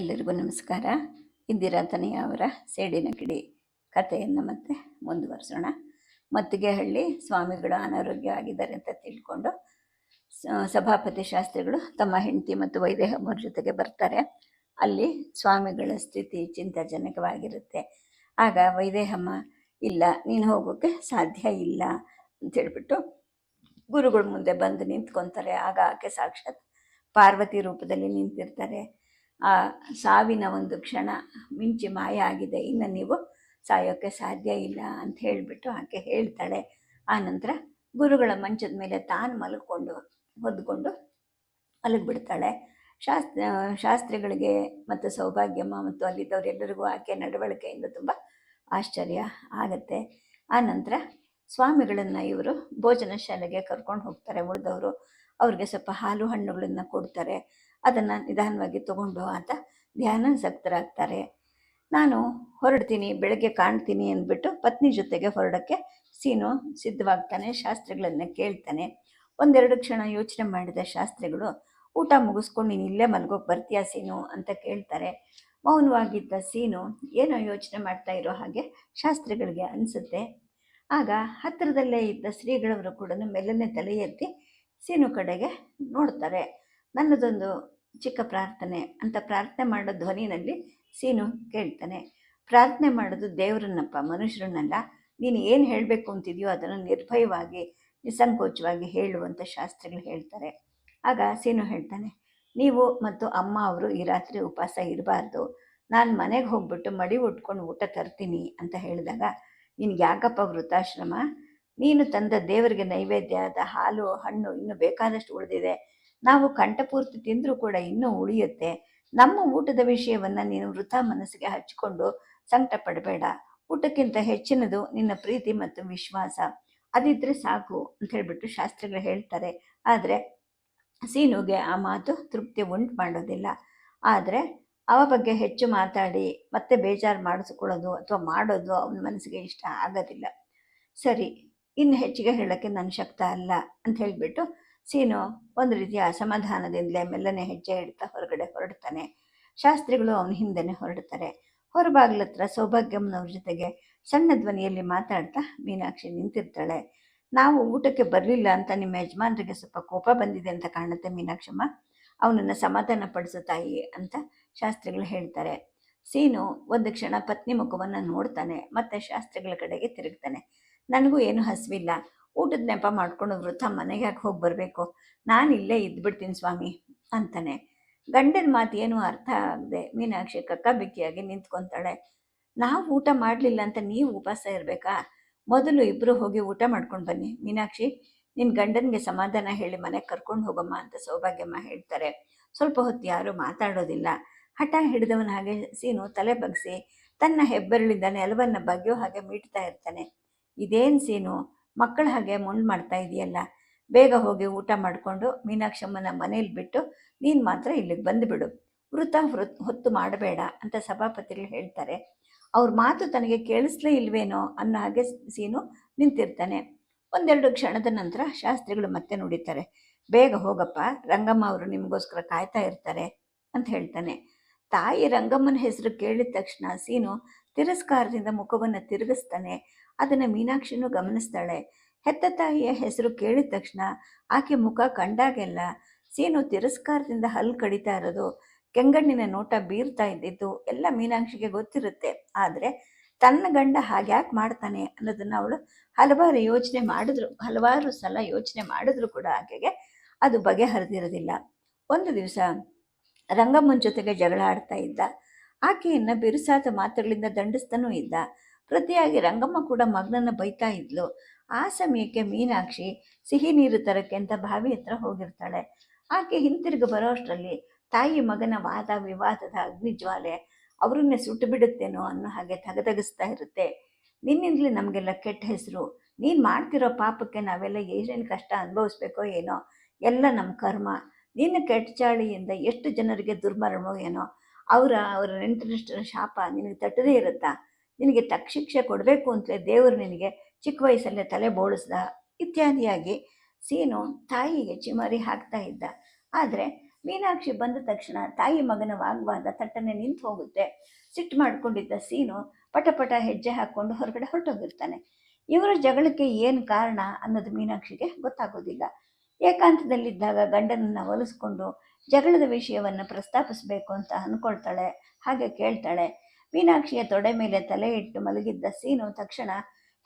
ಎಲ್ಲರಿಗೂ ನಮಸ್ಕಾರ. ಇಂದಿರಾ ತನಯ್ಯ ಅವರ ಸೇಡಿನ ಕಿಡಿ ಕಥೆಯನ್ನು ಮತ್ತೆ ಮುಂದುವರಿಸೋಣ. ಮತ್ತಿಗೆಹಳ್ಳಿ ಸ್ವಾಮಿಗಳು ಅನಾರೋಗ್ಯ ಆಗಿದ್ದಾರೆ ಅಂತ ತಿಳ್ಕೊಂಡು ಸಭಾಪತಿ ಶಾಸ್ತ್ರಿಗಳು ತಮ್ಮ ಹೆಂಡತಿ ಮತ್ತು ವೈದೇಹಮ್ಮರ ಜೊತೆಗೆ ಬರ್ತಾರೆ. ಅಲ್ಲಿ ಸ್ವಾಮಿಗಳ ಸ್ಥಿತಿ ಚಿಂತಾಜನಕವಾಗಿರುತ್ತೆ. ಆಗ ವೈದೇಹಮ್ಮ, ಇಲ್ಲ, ನೀನು ಹೋಗೋಕ್ಕೆ ಸಾಧ್ಯ ಇಲ್ಲ ಅಂತ ಹೇಳ್ಬಿಟ್ಟು ಗುರುಗಳ ಮುಂದೆ ಬಂದು ನಿಂತ್ಕೊತಾರೆ. ಆಗ ಆಕೆ ಸಾಕ್ಷಾತ್ ಪಾರ್ವತಿ ರೂಪದಲ್ಲಿ ನಿಂತಿರ್ತಾರೆ. ಆ ಸಾವಿನ ಒಂದು ಕ್ಷಣ ಮಿಂಚಿ ಮಾಯ ಆಗಿದೆ ಇನ್ನು ನೀವು ಸಾಯೋಕ್ಕೆ ಸಾಧ್ಯ ಇಲ್ಲ ಅಂತ ಹೇಳಿಬಿಟ್ಟು ಆಕೆ ಹೇಳ್ತಾಳೆ. ಆನಂತರ ಗುರುಗಳ ಮಂಚದ ಮೇಲೆ ತಾನು ಮಲ್ಕೊಂಡು ಹೊದ್ಕೊಂಡು ಮಲಗಿಬಿಡ್ತಾಳೆ ಶಾಸ್ತ್ರ, ಶಾಸ್ತ್ರಿಗಳಿಗೆ ಮತ್ತು ಸೌಭಾಗ್ಯಮ್ಮ ಮತ್ತು ಅಲ್ಲಿದ್ದವರೆಲ್ಲರಿಗೂ ಆಕೆ ನಡವಳಿಕೆಯಿಂದ ತುಂಬ ಆಶ್ಚರ್ಯ ಆಗತ್ತೆ. ಆ ನಂತರ ಸ್ವಾಮಿಗಳನ್ನು ಇವರು ಭೋಜನ ಶಾಲೆಗೆ ಕರ್ಕೊಂಡು ಹೋಗ್ತಾರೆ. ಉಳಿದವರು ಅವ್ರಿಗೆ ಸ್ವಲ್ಪ ಹಾಲು ಹಣ್ಣುಗಳನ್ನು ಕೊಡ್ತಾರೆ. ಅದನ್ನು ನಿಧಾನವಾಗಿ ತಗೊಂಡು ಅಂತ ಧ್ಯಾನ ಸಕ್ತರಾಗ್ತಾರೆ. ನಾನು ಹೊರಡ್ತೀನಿ, ಬೆಳಗ್ಗೆ ಕಾಣ್ತೀನಿ ಅಂದ್ಬಿಟ್ಟು ಪತ್ನಿ ಜೊತೆಗೆ ಹೊರಡೋಕ್ಕೆ ಸೀನು ಸಿದ್ಧವಾಗ್ತಾನೆ, ಶಾಸ್ತ್ರಗಳನ್ನು ಕೇಳ್ತಾನೆ. ಒಂದೆರಡು ಕ್ಷಣ ಯೋಚನೆ ಮಾಡಿದ ಶಾಸ್ತ್ರಿಗಳು, ಊಟ ಮುಗಿಸ್ಕೊಂಡು ನೀನು ಇಲ್ಲೇ ಮಲ್ಗೋಗಿ ಬರ್ತೀಯಾ ಸೀನು ಅಂತ ಕೇಳ್ತಾರೆ. ಮೌನವಾಗಿದ್ದ ಸೀನು ಏನೋ ಯೋಚನೆ ಮಾಡ್ತಾ ಇರೋ ಹಾಗೆ ಶಾಸ್ತ್ರಿಗಳಿಗೆ ಅನಿಸುತ್ತೆ. ಆಗ ಹತ್ತಿರದಲ್ಲೇ ಇದ್ದ ಶ್ರೀಗಳವರು ಕೂಡ ಮೆಲ್ಲನೆ ತಲೆ ಎತ್ತಿ ಸೀನು ಕಡೆಗೆ ನೋಡ್ತಾರೆ. ನನ್ನದೊಂದು ಚಿಕ್ಕ ಪ್ರಾರ್ಥನೆ ಅಂತ ಪ್ರಾರ್ಥನೆ ಮಾಡೋ ಧ್ವನಿನಲ್ಲಿ ಸೀನು ಕೇಳ್ತಾನೆ. ಪ್ರಾರ್ಥನೆ ಮಾಡೋದು ದೇವರನ್ನಪ್ಪ, ಮನುಷ್ಯರನ್ನಲ್ಲ. ನೀನು ಏನು ಹೇಳಬೇಕು ಅಂತಿದೆಯೋ ಅದನ್ನು ನಿರ್ಭಯವಾಗಿ, ನಿಸ್ಸಂಕೋಚವಾಗಿ ಹೇಳುವಂಥ ಶಾಸ್ತ್ರಗಳು ಹೇಳ್ತಾರೆ. ಆಗ ಸೀನು ಹೇಳ್ತಾನೆ, ನೀವು ಮತ್ತು ಅಮ್ಮ ಅವರು ಈ ರಾತ್ರಿ ಉಪವಾಸ ಇರಬಾರ್ದು. ನಾನು ಮನೆಗೆ ಹೋಗ್ಬಿಟ್ಟು ಮಡಿ ಉಟ್ಕೊಂಡು ಊಟ ತರ್ತೀನಿ ಅಂತ ಹೇಳಿದಾಗ, ನಿನ್ಗೆ ಯಾಕಪ್ಪ ವೃತಾಶ್ರಮ ನೀನು ತಂದ ದೇವರಿಗೆ ನೈವೇದ್ಯದ ಹಾಲು, ಹಣ್ಣು ಇನ್ನು ಬೇಕಾದಷ್ಟು ಉಳಿದಿದೆ. ನಾವು ಕಂಠಪೂರ್ತಿ ತಿಂದರೂ ಕೂಡ ಇನ್ನೂ ಉಳಿಯುತ್ತೆ. ನಮ್ಮ ಊಟದ ವಿಷಯವನ್ನು ನೀನು ವೃಥಾ ಮನಸ್ಸಿಗೆ ಹಚ್ಚಿಕೊಂಡು ಸಂಕಟ ಪಡಬೇಡ. ಊಟಕ್ಕಿಂತ ಹೆಚ್ಚಿನದು ನಿನ್ನ ಪ್ರೀತಿ ಮತ್ತು ವಿಶ್ವಾಸ. ಅದಿದ್ರೆ ಸಾಕು ಅಂತ ಹೇಳ್ಬಿಟ್ಟು ಶಾಸ್ತ್ರಿಗಳು ಹೇಳ್ತಾರೆ. ಆದರೆ ಸೀನುಗೆ ಆ ಮಾತು ತೃಪ್ತಿ ಉಂಟು ಮಾಡೋದಿಲ್ಲ. ಆದರೆ ಅವ ಬಗ್ಗೆ ಹೆಚ್ಚು ಮಾತಾಡಿ, ಮತ್ತೆ ಬೇಜಾರು ಮಾಡಿಸ್ಕೊಳ್ಳೋದು ಅಥವಾ ಮಾಡೋದು ಅವನ ಮನಸ್ಸಿಗೆ ಇಷ್ಟ ಆಗೋದಿಲ್ಲ. ಸರಿ, ಇನ್ನು ಹೆಚ್ಚಿಗೆ ಹೇಳೋಕ್ಕೆ ನನ್ನ ಶಕ್ತ ಅಲ್ಲ ಅಂತ ಹೇಳಿಬಿಟ್ಟು ಸೀನು ಒಂದು ರೀತಿಯ ಅಸಮಾಧಾನದಿಂದಲೇ ಮೆಲ್ಲನೆ ಹೆಜ್ಜೆ ಇಡ್ತಾ ಹೊರಗಡೆ ಹೊರಡ್ತಾನೆ. ಶಾಸ್ತ್ರಿಗಳು ಅವನ ಹಿಂದೆನೆ ಹೊರಡ್ತಾರೆ. ಹೊರಬಾಗ್ಲತ್ರ ಸೌಭಾಗ್ಯಮ್ಮನವ್ರ ಜೊತೆಗೆ ಸಣ್ಣ ಧ್ವನಿಯಲ್ಲಿ ಮಾತಾಡ್ತಾ ಮೀನಾಕ್ಷಿ ನಿಂತಿರ್ತಾಳೆ. ನಾವು ಊಟಕ್ಕೆ ಬರಲಿಲ್ಲ ಅಂತ ನಿಮ್ಮ ಯಜಮಾನರಿಗೆ ಸ್ವಲ್ಪ ಕೋಪ ಬಂದಿದೆ ಅಂತ ಕಾಣುತ್ತೆ ಮೀನಾಕ್ಷಮ್ಮ. ಅವನನ್ನು ಸಮಾಧಾನ ಪಡಿಸು ತಾಯಿ ಅಂತ ಶಾಸ್ತ್ರಿಗಳು ಹೇಳ್ತಾರೆ. ಸೀನು ಒಂದು ಕ್ಷಣ ಪತ್ನಿ ಮುಖವನ್ನು ನೋಡ್ತಾನೆ, ಮತ್ತೆ ಶಾಸ್ತ್ರಿಗಳ ಕಡೆಗೆ ತಿರುಗ್ತಾನೆ. ನನಗೂ ಏನು ಹಸಿವಿಲ್ಲ. ಊಟದ ನೆಪ ಮಾಡ್ಕೊಂಡು ವೃಥ ಮನೆಗೆ ಯಾಕೆ ಹೋಗಿ ಬರಬೇಕು? ನಾನು ಇಲ್ಲೇ ಇದ್ಬಿಡ್ತೀನಿ ಸ್ವಾಮಿ ಅಂತಾನೆ. ಗಂಡನ ಮಾತು ಏನು ಅರ್ಥ ಆಗದೆ ಮೀನಾಕ್ಷಿ ಕಕ್ಕ ಬಿಕ್ಕಿಯಾಗಿ ನಿಂತ್ಕೊತಾಳೆ. ನಾವು ಊಟ ಮಾಡಲಿಲ್ಲ ಅಂತ ನೀವು ಉಪವಾಸ ಇರಬೇಕಾ? ಮೊದಲು ಇಬ್ಬರು ಹೋಗಿ ಊಟ ಮಾಡ್ಕೊಂಡು ಬನ್ನಿ. ಮೀನಾಕ್ಷಿ ನಿನ್ನ ಗಂಡನಿಗೆ ಸಮಾಧಾನ ಹೇಳಿ ಮನೆಗೆ ಕರ್ಕೊಂಡು ಹೋಗಮ್ಮ ಅಂತ ಸೌಭಾಗ್ಯಮ್ಮ ಹೇಳ್ತಾರೆ. ಸ್ವಲ್ಪ ಹೊತ್ತು ಯಾರೂ ಮಾತಾಡೋದಿಲ್ಲ. ಹಠ ಹಿಡಿದವನ ಹಾಗೆ ಸೀನು ತಲೆ ಬಗ್ಸಿ ತನ್ನ ಹೆಬ್ಬೆರಳಿಂದ ನೆಲವನ್ನು ಬಗೆಯೋ ಹಾಗೆ ಮೀಟ್ತಾ ಇರ್ತಾನೆ. ಇದೇನು ಸೀನು? ಮಕ್ಕಳ ಹಾಗೆ ಮುಂಡ್ ಮಾಡ್ತಾ ಇದೆಯಲ್ಲ, ಬೇಗ ಹೋಗಿ ಊಟ ಮಾಡಿಕೊಂಡು ಮೀನಾಕ್ಷಮ್ಮನ ಮನೇಲಿ ಬಿಟ್ಟು ನೀನು ಮಾತ್ರ ಇಲ್ಲಿಗೆ ಬಂದುಬಿಡು ವೃತ ವೃತ್ ಹೊತ್ತು ಮಾಡಬೇಡ ಅಂತ ಸಭಾಪತಿಗಳು ಹೇಳ್ತಾರೆ. ಅವ್ರ ಮಾತು ತನಗೆ ಕೇಳಿಸ್ಲೇ ಇಲ್ವೇನೋ ಅನ್ನೋ ಹಾಗೆ ಸೀನು ನಿಂತಿರ್ತಾನೆ. ಒಂದೆರಡು ಕ್ಷಣದ ನಂತರ ಶಾಸ್ತ್ರಿಗಳು ಮತ್ತೆ ನುಡಿತಾರೆ. ಬೇಗ ಹೋಗಪ್ಪ, ರಂಗಮ್ಮ ಅವರು ನಿಮಗೋಸ್ಕರ ಕಾಯ್ತಾ ಇರ್ತಾರೆ ಅಂತ ಹೇಳ್ತಾನೆ. ತಾಯಿ ರಂಗಮ್ಮನ ಹೆಸರು ಕೇಳಿದ ತಕ್ಷಣ ಸೀನು ತಿರಸ್ಕಾರದಿಂದ ಮುಖವನ್ನು ತಿರುಗಿಸ್ತಾನೆ. ಅದನ್ನು ಮೀನಾಕ್ಷಿನೂ ಗಮನಿಸ್ತಾಳೆ. ಹೆತ್ತ ತಾಯಿಯ ಹೆಸರು ಕೇಳಿದ ತಕ್ಷಣ ಆಕೆ ಮುಖ ಕಂಡಾಗೆಲ್ಲ ಸೀನು ತಿರಸ್ಕಾರದಿಂದ ಹಲ್ಲು ಕಡಿತಾ ಇರೋದು, ಕೆಂಗಣ್ಣಿನ ನೋಟ ಬೀರ್ತಾ ಇದ್ದಿದ್ದು ಎಲ್ಲ ಮೀನಾಕ್ಷಿಗೆ ಗೊತ್ತಿರುತ್ತೆ. ಆದರೆ ತನ್ನ ಗಂಡ ಹಾಗ್ಯಾಕೆ ಮಾಡ್ತಾನೆ ಅನ್ನೋದನ್ನು ಅವಳು ಹಲವಾರು ಯೋಚನೆ ಮಾಡಿದ್ರು. ಹಲವಾರು ಸಲ ಯೋಚನೆ ಮಾಡಿದ್ರು ಕೂಡ ಆಕೆಗೆ. ಅದು ಬಗೆಹರಿದಿರೋದಿಲ್ಲ. ಒಂದು ದಿವಸ ರಂಗಮ್ಮನ ಜೊತೆಗೆ ಜಗಳ ಆಡ್ತಾ ಇದ್ದ. ಆಕೆಯನ್ನು ಬಿರುಸಾದ ಮಾತುಗಳಿಂದ ದಂಡಿಸ್ತಾನೂ ಇದ್ದ. ಪ್ರತಿಯಾಗಿ ರಂಗಮ್ಮ ಕೂಡ ಮಗನನ್ನ ಬೈತಾ ಇದ್ಲು. ಆ ಸಮಯಕ್ಕೆ ಮೀನಾಕ್ಷಿ ಸಿಹಿ ನೀರು ತರಕ್ಕೆ ಅಂತ ಬಾವಿ ಹತ್ರ ಹೋಗಿರ್ತಾಳೆ. ಆಕೆ ಹಿಂತಿರುಗಿ ಬರೋ ಅಷ್ಟರಲ್ಲಿ ತಾಯಿ ಮಗನ ವಾದ ವಿವಾದದ ಅಗ್ನಿಜ್ವಾಲೆ ಅವರನ್ನೇ ಸುಟ್ಟು ಬಿಡುತ್ತೇನೋ ಅನ್ನೋ ಹಾಗೆ ತಗದಗಿಸ್ತಾ ಇರುತ್ತೆ. ನಿನ್ನಿಂದಲೇ ನಮಗೆಲ್ಲ ಕೆಟ್ಟ ಹೆಸರು. ನೀನು ಮಾಡ್ತಿರೋ ಪಾಪಕ್ಕೆ ನಾವೆಲ್ಲ ಏನೇನು ಕಷ್ಟ ಅನುಭವಿಸ್ಬೇಕೋ ಏನೋ? ಎಲ್ಲ ನಮ್ಮ ಕರ್ಮ. ನಿನ್ನ ಕೆಟ್ಟ ಚಾಳಿಯಿಂದ ಎಷ್ಟು ಜನರಿಗೆ ದುರ್ಮರಣವೋ ಏನೋ? ಅವರ ಅವರ ನೆಂಟರಿಷ್ಟರ ಶಾಪ ನಿನಗೆ ತಟ್ಟದೇ ಇರುತ್ತಾ? ನಿನಗೆ ತಕ್ಕ ಶಿಕ್ಷೆ ಕೊಡಬೇಕು ಅಂತಲೇ ದೇವರು ನಿನಗೆ ಚಿಕ್ಕ ವಯಸ್ಸಲ್ಲೇ ತಲೆ ಬೋಳಿಸ್ದ ಇತ್ಯಾದಿಯಾಗಿ ಸೀನು ತಾಯಿಗೆ ಚಿಮರಿ ಹಾಕ್ತಾ ಇದ್ದ. ಆದರೆ ಮೀನಾಕ್ಷಿ ಬಂದ ತಕ್ಷಣ ತಾಯಿ ಮಗನ ವಾಗ್ವಾದ ತಟ್ಟನೆ ನಿಂತು ಹೋಗುತ್ತೆ. ಸಿಟ್ಟು ಮಾಡ್ಕೊಂಡಿದ್ದ ಸೀನು ಪಟಪಟ ಪಟ ಹೆಜ್ಜೆ ಹಾಕ್ಕೊಂಡು ಹೊರಗಡೆ ಹೊರಟೋಗಿರ್ತಾನೆ. ಇವರ ಜಗಳಕ್ಕೆ ಏನು ಕಾರಣ ಅನ್ನೋದು ಮೀನಾಕ್ಷಿಗೆ ಗೊತ್ತಾಗೋದಿಲ್ಲ. ಏಕಾಂತದಲ್ಲಿದ್ದಾಗ ಗಂಡನನ್ನು ಒಲಿಸ್ಕೊಂಡು ಜಗಳದ ವಿಷಯವನ್ನು ಪ್ರಸ್ತಾಪಿಸಬೇಕು ಅಂತ ಅಂದ್ಕೊಳ್ತಾಳೆ ಹಾಗೆ ಕೇಳ್ತಾಳೆ. ಮೀನಾಕ್ಷಿಯ ತೊಡೆ ಮೇಲೆ ತಲೆ ಇಟ್ಟು ಮಲಗಿದ್ದ ಸೀನು ತಕ್ಷಣ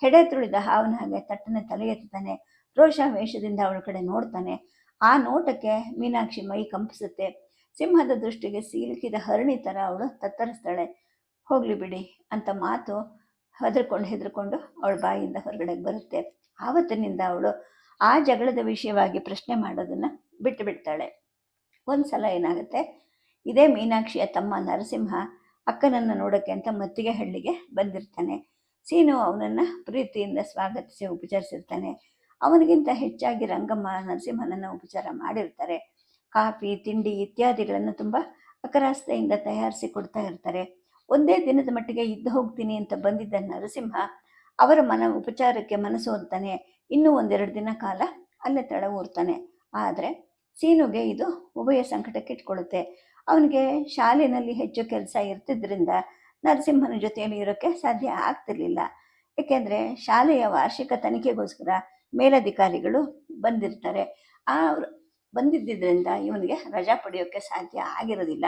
ಹೆಡೆ ತುಳಿದ ಹಾವನ ಹಾಗೆ ತಟ್ಟನೆ ತಲೆ ಎತ್ತಾನೆ ರೋಷಾವೇಶದಿಂದ ಅವಳ ಕಡೆ ನೋಡ್ತಾನೆ. ಆ ನೋಟಕ್ಕೆ ಮೀನಾಕ್ಷಿ ಮೈ ಕಂಪಿಸುತ್ತೆ. ಸಿಂಹದ ದೃಷ್ಟಿಗೆ ಸಿಲುಕಿದ ಹರಣಿ ಥರ ಅವಳು ತತ್ತರಿಸ್ತಾಳೆ. ಹೋಗ್ಲಿ ಬಿಡಿ ಅಂತ ಮಾತು ಹೆದರ್ಕೊಂಡು ಹೆದರ್ಕೊಂಡು ಅವಳ ಬಾಯಿಂದ ಹೊರಗಡೆ ಬರುತ್ತೆ. ಆವತ್ತಿನಿಂದ ಅವಳು ಆ ಜಗಳದ ವಿಷಯವಾಗಿ ಪ್ರಶ್ನೆ ಮಾಡೋದನ್ನು ಬಿಟ್ಟು ಬಿಡ್ತಾಳೆ. ಒಂದು ಸಲ ಏನಾಗುತ್ತೆ? ಇದೇ ಮೀನಾಕ್ಷಿಯ ತಮ್ಮ ನರಸಿಂಹ ಅಕ್ಕನನ್ನು ನೋಡೋಕ್ಕೆ ಅಂತ ಮತ್ತಿಗೆ ಹಳ್ಳಿಗೆ ಬಂದಿರ್ತಾನೆ. ಸೀನು ಅವನನ್ನು ಪ್ರೀತಿಯಿಂದ ಸ್ವಾಗತಿಸಿ ಉಪಚರಿಸಿರ್ತಾನೆ. ಅವನಿಗಿಂತ ಹೆಚ್ಚಾಗಿ ರಂಗಮ್ಮ, ನರಸಿಂಹನನ್ನು ಉಪಚಾರ ಮಾಡಿರ್ತಾರೆ. ಕಾಫಿ, ತಿಂಡಿ ಇತ್ಯಾದಿಗಳನ್ನು ತುಂಬ ಅಕರಾಸ್ತೆಯಿಂದ ತಯಾರಿಸಿ ಕೊಡ್ತಾ ಇರ್ತಾರೆ. ಒಂದೇ ದಿನದ ಮಟ್ಟಿಗೆ ಇದ್ದು ಹೋಗ್ತೀನಿ ಅಂತ ಬಂದಿದ್ದ ನರಸಿಂಹ ಅವರ ಮನ ಉಪಚಾರಕ್ಕೆ ಮನಸ್ಸು ಅಂತಾನೆ ಇನ್ನೂ ಒಂದೆರಡು ದಿನ ಕಾಲ ಅಲ್ಲೇ ತಡ ಊರ್ತಾನೆ. ಆದರೆ ಸೀನುಗೆ ಇದು ಉಭಯ ಸಂಕಟಕ್ಕೆ ಇಟ್ಕೊಳ್ಳುತ್ತೆ ಅವನಿಗೆ ಶಾಲೆಯಲ್ಲಿ ಹೆಚ್ಚು ಕೆಲಸ ಇರ್ತಿದ್ರಿಂದ ನರಸಿಂಹನ ಜೊತೆಯಲ್ಲಿ ಇರೋಕ್ಕೆ ಸಾಧ್ಯ ಆಗ್ತಿರ್ಲಿಲ್ಲ. ಏಕೆಂದರೆ ಶಾಲೆಯ ವಾರ್ಷಿಕ ತನಿಖೆಗೋಸ್ಕರ ಮೇಲಧಿಕಾರಿಗಳು ಬಂದಿರ್ತಾರೆ. ಆ ಬಂದಿದ್ದರಿಂದ ಇವನಿಗೆ ರಜಾ ಪಡೆಯೋಕ್ಕೆ ಸಾಧ್ಯ ಆಗಿರೋದಿಲ್ಲ.